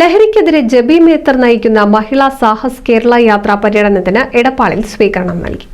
ലഹരിക്കെതിരെ ജബി മേത്തർ നയിക്കുന്ന മഹിളാ സാഹസ് കേരള യാത്രാ പര്യടനത്തിന് എടപ്പാളിൽ സ്വീകരണം നൽകി.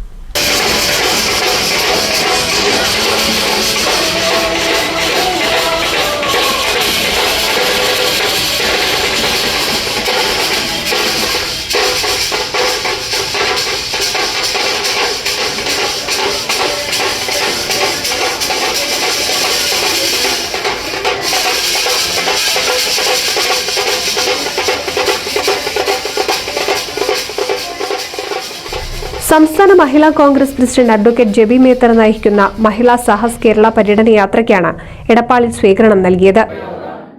സംസ്ഥാന മഹിളാ കോൺഗ്രസ് പ്രസിഡന്റ് അഡ്വക്കേറ്റ് ജെബി മേത്തർ നയിക്കുന്ന മഹിളാ സാഹസ് കേരള പര്യടന യാത്രയ്ക്കാണ് എടപ്പാളിൽ സ്വീകരണം നൽകിയത്.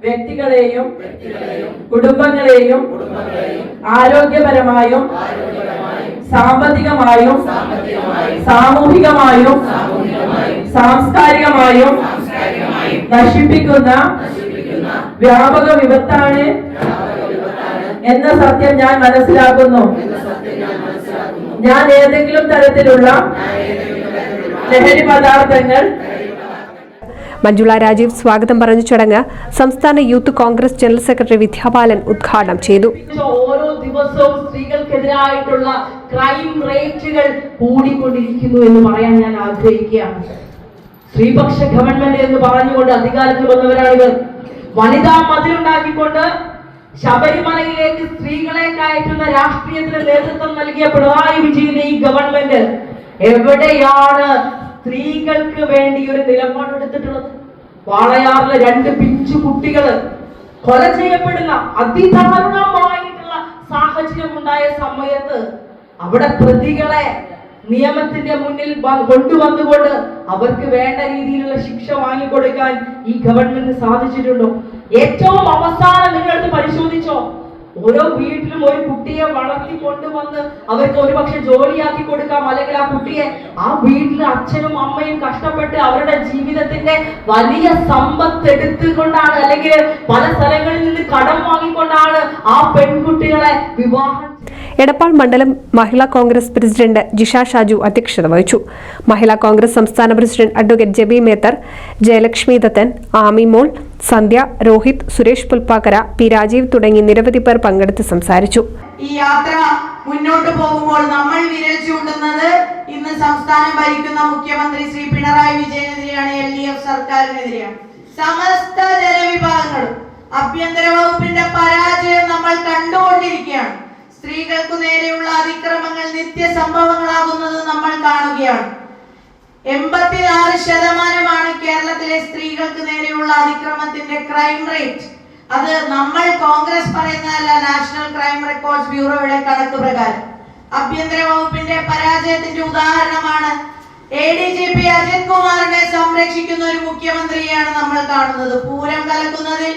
വ്യക്തികളെയും കുടുംബങ്ങളെയും ആരോഗ്യപരമായും സാമ്പത്തികമായും സാമൂഹികമായും സാംസ്കാരികമായും നശിപ്പിക്കുന്ന വ്യാപക വിപത്താണ് എന്ന സത്യം ഞാൻ മനസ്സിലാക്കുന്നു. ഞാൻ ഏതെങ്കിലും തരത്തിലുള്ള ലഹരി പദാർത്ഥങ്ങൾ മഞ്ജുള രാജീവ് സ്വാഗതം പറഞ്ഞ ചടങ്ങ് സംസ്ഥാന youth Congress general secretary Vidya Balan ഉദ്ഘാടനം ചെയ്തു. ഓരോ ദിവസവും സ്ത്രീകൾക്കെതിരായിട്ടുള്ള ക്രൈം റേറ്റുകൾ കൂടിക്കൊണ്ടിരിക്കുന്നു എന്ന് പറയാൻ ഞാൻ ആഗ്രഹിക്കുകയാണ്. സ്ത്രീപക്ഷ ഗവൺമെന്റ് എന്ന് പറഞ്ഞുകൊണ്ട് അധികാരത്തിൽ വന്നവരാണ് ഇവർ വനിതാ മതിലുണ്ടാക്കിക്കൊണ്ട് ശബരിമലയിലേക്ക് സ്ത്രീകളെ കയറ്റുന്ന രാഷ്ട്രീയത്തിന് നേതൃത്വം നൽകിയ പിണറായി വിജയന്റെ ഈ ഗവൺമെന്റ് എവിടെയാണ് സ്ത്രീകൾക്ക് വേണ്ടി ഒരു നിലപാടെടുത്തിട്ടുള്ളത് വാളയാറിലെ രണ്ട് പിഞ്ചു കുട്ടികൾ കൊല ചെയ്യപ്പെടുന്ന അതിദാരുണമായിട്ടുള്ള സാഹചര്യം ഉണ്ടായ സമയത്ത് അവിടെ പ്രതികളെ നിയമത്തിന്റെ മുന്നിൽ കൊണ്ടുവന്നുകൊണ്ട് അവർക്ക് വേണ്ട രീതിയിലുള്ള ശിക്ഷ വാങ്ങിക്കൊടുക്കാൻ ഈ ഗവൺമെന്റ് സാധിച്ചിട്ടുണ്ടോ? ഏറ്റവും അവസാനം പരിശോധിച്ചോ ഓരോ വീട്ടിലും ഒരു കുട്ടിയെ വളർത്തി കൊണ്ടുവന്ന് അവർക്ക് ഒരുപക്ഷെ ജോലിയാക്കി കൊടുക്കാം. അല്ലെങ്കിൽ ആ കുട്ടിയെ ആ വീട്ടിൽ അച്ഛനും അമ്മയും കഷ്ടപ്പെട്ട് അവരുടെ ജീവിതത്തിന്റെ വലിയ സമ്പത്ത് എടുത്തുകൊണ്ടാണ് അല്ലെങ്കിൽ പല സ്ഥലങ്ങളിൽ നിന്ന് കടം വാങ്ങിക്കൊണ്ടാണ് ആ പെൺകുട്ടികളെ വിവാഹം എടപ്പാൾ മണ്ഡലം മഹിളാ കോൺഗ്രസ് പ്രസിഡന്റ് ജിഷ ഷാജു അധ്യക്ഷത വഹിച്ചു. മഹിളാ കോൺഗ്രസ് സംസ്ഥാന president advocate Jebi Mather Jayalakshmi Dathan Ami Mol Sandhya Rohith Suresh Pulpakkara P Rajeev തുടങ്ങി നിരവധി പേർ പങ്കെടുത്ത് സംസാരിച്ചു. ഈ യാത്ര മുന്നോട്ട് പോകുമ്പോൾ നമ്മൾ വിരൽ ചൂണ്ടുന്നത് ഇന്ന് സംസ്ഥാനം ഭരിക്കുന്ന മുഖ്യമന്ത്രി ശ്രീ പിണറായി വിജയനെതിരെയാണ് എൽ ഡി എഫ് സർക്കാരിനെതിരെയാണ്. സമസ്ത ജനവിഭാഗങ്ങളും ആഭ്യന്തര വകുപ്പിന്റെ പരാജയം നമ്മൾ കണ്ടുകൊണ്ടിരിക്കുകയാണ്. സ്ത്രീകൾക്കു നേരെയുള്ള അതിക്രമങ്ങൾ നിത്യ സംഭവങ്ങളാകുന്നത് നമ്മൾ കാണുകയാണ്. എൺപത്തിയാറ് ശതമാനമാണ് കേരളത്തിലെ സ്ത്രീകൾക്ക് നേരെയുള്ള അതിക്രമത്തിന്റെ ക്രൈം റേറ്റ് അത് നമ്മൾ കോൺഗ്രസ് പറയുന്നതല്ല നാഷണൽ ക്രൈം റെക്കോർഡ്സ് ബ്യൂറോയുടെ കണക്ക് പ്രകാരം. ആഭ്യന്തര വകുപ്പിന്റെ പരാജയത്തിന്റെ ഉദാഹരണമാണ് A D G P Ajith കുമാറിനെ സംരക്ഷിക്കുന്ന ഒരു മുഖ്യമന്ത്രിയാണ് നമ്മൾ കാണുന്നത്. പൂരം കലക്കുന്നതിൽ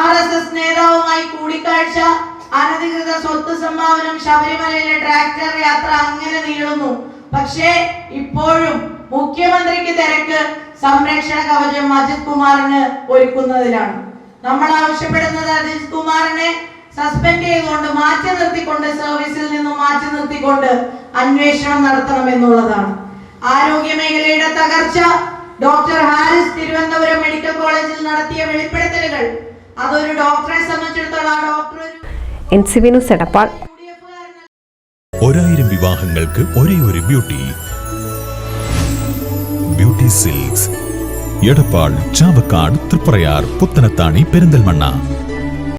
ആർ എസ് എസ് നേതാവുമായി കൂടിക്കാഴ്ച അനധികൃത സ്വത്ത് സംഭാവനം ശബരിമലയിലെ ട്രാക്ടർ യാത്ര അങ്ങനെ നീളുന്നു. പക്ഷേ ഇപ്പോഴും മുഖ്യമന്ത്രിക്ക് തിരക്ക് സംരക്ഷണ കവചം അജിത് കുമാറിന് ഒരുക്കുന്നതിലാണ്. നമ്മൾ ആവശ്യപ്പെടുന്നത് അജിത് കുമാറിനെ സസ്പെൻഡ് ചെയ്തുകൊണ്ട് മാറ്റി നിർത്തിക്കൊണ്ട് സർവീസിൽ നിന്നും മാറ്റി നിർത്തിക്കൊണ്ട് അന്വേഷണം നടത്തണം എന്നുള്ളതാണ് ആരോഗ്യ മേഖലയുടെ തകർച്ച ഡോക്ടർ ഹാരിസ് തിരുവനന്തപുരം മെഡിക്കൽ കോളേജിൽ നടത്തിയ വെളിപ്പെടുത്തലുകൾ. അതൊരു ഡോക്ടറെ സംബന്ധിച്ചിടത്തോളം ഡോക്ടർ എൻ സി. ഒരായിരം വിവാഹങ്ങൾക്ക് ഒരേ ഒരു ബ്യൂട്ടി சில்க்ஸ். எடப்பாள் சாவக்காடு திருப்பறையார் புத்தனத்தாணி பெருந்தல்மண்ணா.